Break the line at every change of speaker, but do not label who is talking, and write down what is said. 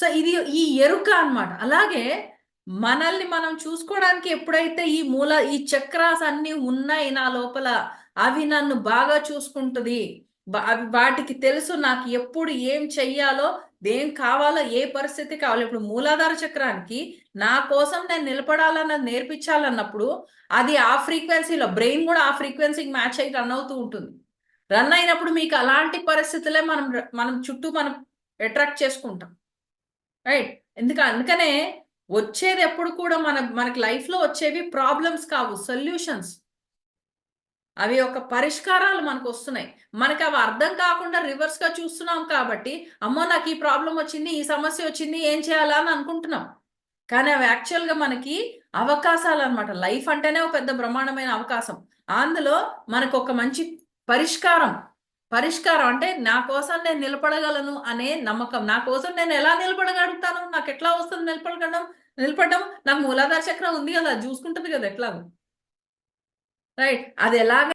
So ఇది ఈ ఎరుక అన్నమాట. అలాగే మనల్ని మనం చూసుకోవడానికి ఎప్పుడైతే ఈ మూల ఈ చక్రాస్ అన్ని ఉన్నాయి నా లోపల అవి నన్ను బాగా చూసుకుంటుంది అవి వాటికి తెలుసు నాకు ఎప్పుడు ఏం చెయ్యాలో ఏం కావాలో ఏ పరిస్థితి కావాలో. ఇప్పుడు మూలాధార చక్రానికి నా కోసం నేను నిలబడాలన్నది నేర్పించాలన్నప్పుడు అది ఆ ఫ్రీక్వెన్సీలో బ్రెయిన్ కూడా ఆ ఫ్రీక్వెన్సీకి మ్యాచ్ అయ్యి రన్ అవుతూ ఉంటుంది. రన్ అయినప్పుడు మీకు అలాంటి పరిస్థితులే మనం మనం చుట్టూ మనం అట్రాక్ట్ చేసుకుంటాం. రైట్. ఎందుకు అందుకనే వచ్చేది ఎప్పుడు కూడా మన మనకి లైఫ్లో వచ్చేవి ప్రాబ్లమ్స్ కావు సొల్యూషన్స్. అవి ఒక పరిష్కారాలు మనకు వస్తున్నాయి. మనకి అవి అర్థం కాకుండా రివర్స్గా చూస్తున్నాం కాబట్టి అమ్మో నాకు ఈ ప్రాబ్లం వచ్చింది ఈ సమస్య వచ్చింది ఏం చేయాలా అని అనుకుంటున్నాం. కానీ అవి యాక్చువల్గా మనకి అవకాశాలు అన్నమాట. లైఫ్ అంటేనే ఒక పెద్ద బ్రహ్మాండమైన అవకాశం. అందులో మనకు ఒక మంచి పరిష్కారం. పరిష్కారం అంటే నా కోసం నేను నిలబడగలను అనే నమ్మకం. నా కోసం నేను ఎలా నిలబడగలుగుతాను? నాకు ఎట్లా వస్తుంది నిలబడగడం నిలబడడం నాకు మూలాధార చక్రం ఉంది కదా చూసుకుంటుంది కదా ఎట్లా రైట్ అది ఎలాగ